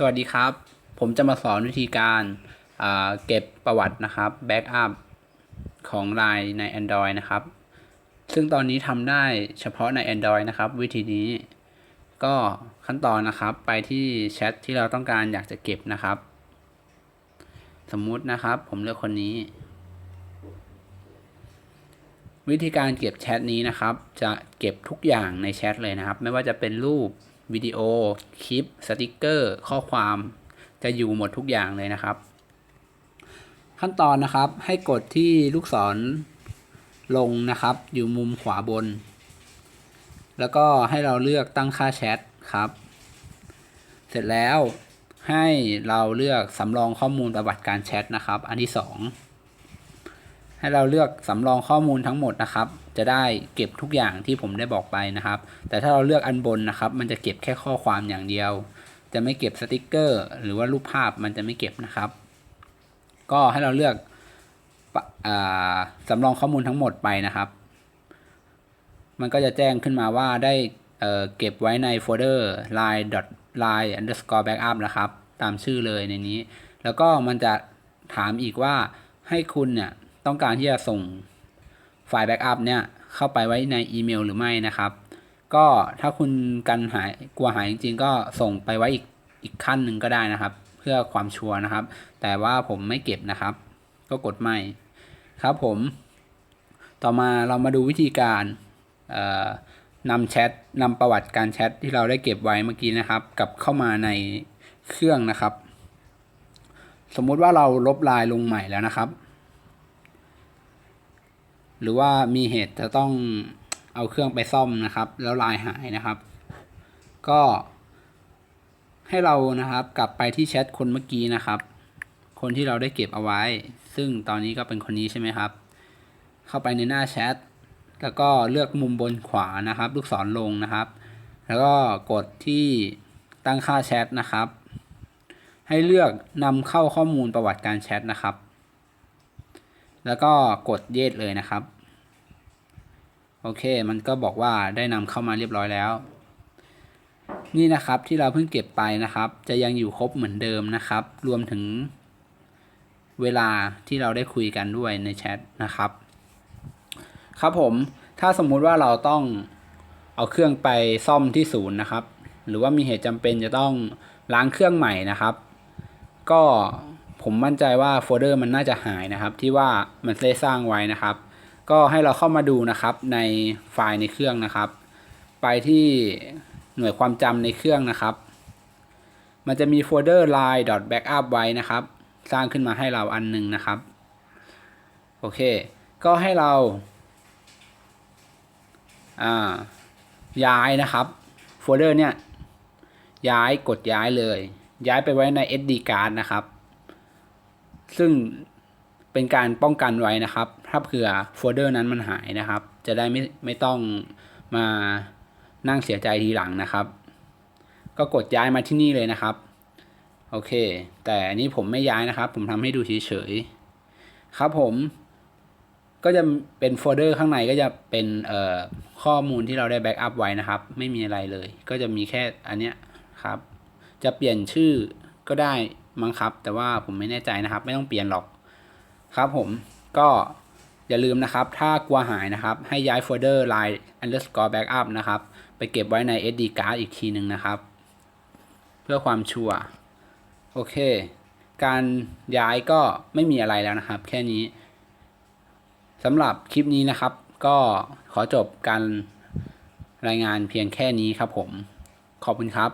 สวัสดีครับ ผมจะมาสอนวิธีการเก็บประวัตินะครับแบ็กอัพของ Line ใน Android นะครับ ซึ่งตอนนี้ทำได้เฉพาะใน Android นะครับ วิธีนี้ ก็ขั้นตอนนะครับไปที่แชทที่เราต้องการอยากจะเก็บนะครับ สมมุตินะครับผมเลือกคนนี้ วิธีการเก็บแชทนี้นะครับ จะเก็บทุกอย่างในแชทเลยนะครับ ไม่ว่าจะเป็นรูป วิดีโอ คลิป สติกเกอร์ ข้อความ จะอยู่หมดทุกอย่างเลยนะครับ ขั้นตอนนะครับให้กดที่ลูกศรลงนะครับ อยู่มุมขวาบน แล้วก็ให้เราเลือกตั้งค่าแชทครับ เสร็จแล้วให้เราเลือกสำรองข้อมูลประวัติการแชทนะครับ อันที่สอง ให้เราเลือกสำรองข้อมูลทั้งหมดนะครับ จะได้เก็บทุกอย่างที่ผมได้บอกไปนะครับ แต่ถ้าเราเลือกอันบนนะครับ มันจะเก็บแค่ข้อความอย่างเดียว จะไม่เก็บสติกเกอร์ หรือว่ารูปภาพมันจะไม่เก็บนะครับ ก็ให้เราเลือกอสำรองข้อมูลทั้งหมดไปนะครับ มันก็จะแจ้งขึ้นมาว่าได้เเก็บไว้ในโฟลเดอร์ line line underscore backup นะครับ ตามชื่อเลยในนี้ แล้วก็มันจะถามอีกว่าให้คุณเนี่ย ต้องการที่จะส่งไฟล์แบ็กอัพเนี่ยเข้าไปไว้ในอีเมลหรือไม่นะครับ ก็ถ้าคุณกันหายกลัวหายจริง ๆ ก็ส่งไปไว้อีกอีกขั้นหนึ่งก็ได้นะครับ เพื่อความชัวร์นะครับ แต่ว่าผมไม่เก็บนะครับ ก็กดไม่ครับผม ต่อมาเรามาดูวิธีการนำแชทนำประวัติการแชทที่เราได้เก็บไว้เมื่อกี้นะครับ กลับเข้ามาในเครื่องนะครับ สมมุติว่าเราลบลน์ลงใหม่แล้วนะครับ หรือว่ามีเหตุจะต้องเอาเครื่องไปซ่อมนะครับ แล้วลน์หายนะครับ ก็ให้เรานะครับกลับไปที่แชทคนเมื่อกี้นะครับ คนที่เราได้เก็บเอาไว้ ซึ่งตอนนี้ก็เป็นคนนี้ใช่ไหมครับ เข้าไปในหน้าแชทแล้วก็เลือกมุมบนขวานะครับ ลูกศรลงนะครับ แล้วก็กดที่ตั้งค่าแชทนะครับ ให้เลือกนำเข้าข้อมูลประวัติการแชทนะครับ แล้วก็กดเยสเลยนะครับ โอเค มันก็บอกว่าได้นำเข้ามาเรียบร้อยแล้ว นี่นะครับที่เราเพิ่งเก็บไปนะครับ จะยังอยู่ครบเหมือนเดิมนะครับ รวมถึงเวลาที่เราได้คุยกันด้วยในแชทนะครับ ครับผมถ้าสมมุติว่าเราต้องเอาเครื่องไปซ่อมที่ศูนย์นะครับ หรือว่ามีเหตุจำเป็นจะต้องล้างเครื่องใหม่นะครับ ก็ ผมมั่นใจว่าโฟลเดอร์มันน่าจะหายนะครับ ที่ว่ามันได้สร้างไว้นะครับ ก็ให้เราเข้ามาดูนะครับในไฟล์ในเครื่องนะครับ ไปที่หน่วยความจำในเครื่องนะครับ มันจะมีโฟลเดอร์ line backup ไว้นะครับ สร้างขึ้นมาให้เราอันหนึ่งนะครับ โอเค ก็ให้เราอ่าย้ายนะครับโฟลเดอร์เนี่ยย้ายกดย้ายเลย ย้ายไปไว้ใน SD card นะครับ ซึ่งเป็นการป้องกันไว้นะครับ ถ้าเผื่อโฟลเดอร์นั้นมันหายนะครับ จะได้ไม่ไม่ต้องมานั่งเสียใจทีหลังนะครับ ก็กดย้ายมาที่นี่เลยนะครับ โอเค แต่อันนี้ผมไม่ย้ายนะครับ ผมทำให้ดูเฉยๆครับผมก็จะเป็นโฟลเดอร์ข้างในก็จะเป็นข้อมูลที่เราได้แบ็กอัพไว้นะครับ ไม่มีอะไรเลย ก็จะมีแค่อันเนี้ยครับ จะเปลี่ยนชื่อก็ได้ มั้งครับ แต่ว่าผมไม่แน่ใจนะครับ ไม่ต้องเปลี่ยนหรอกครับผมก็อย่าลืมนะครับ ถ้ากลัวหายนะครับ ให้ย้ายโฟลเดอร์ line underscore backup นะครับ ไปเก็บไว้ใน SD card อีกทีหนึ่งนะครับ เพื่อความชัวร์โอเค การย้ายก็ไม่มีอะไรแล้วนะครับ แค่นี้สำหรับคลิปนี้นะครับ ก็ขอจบการรายงานเพียงแค่นี้ครับผม ขอบคุณครับ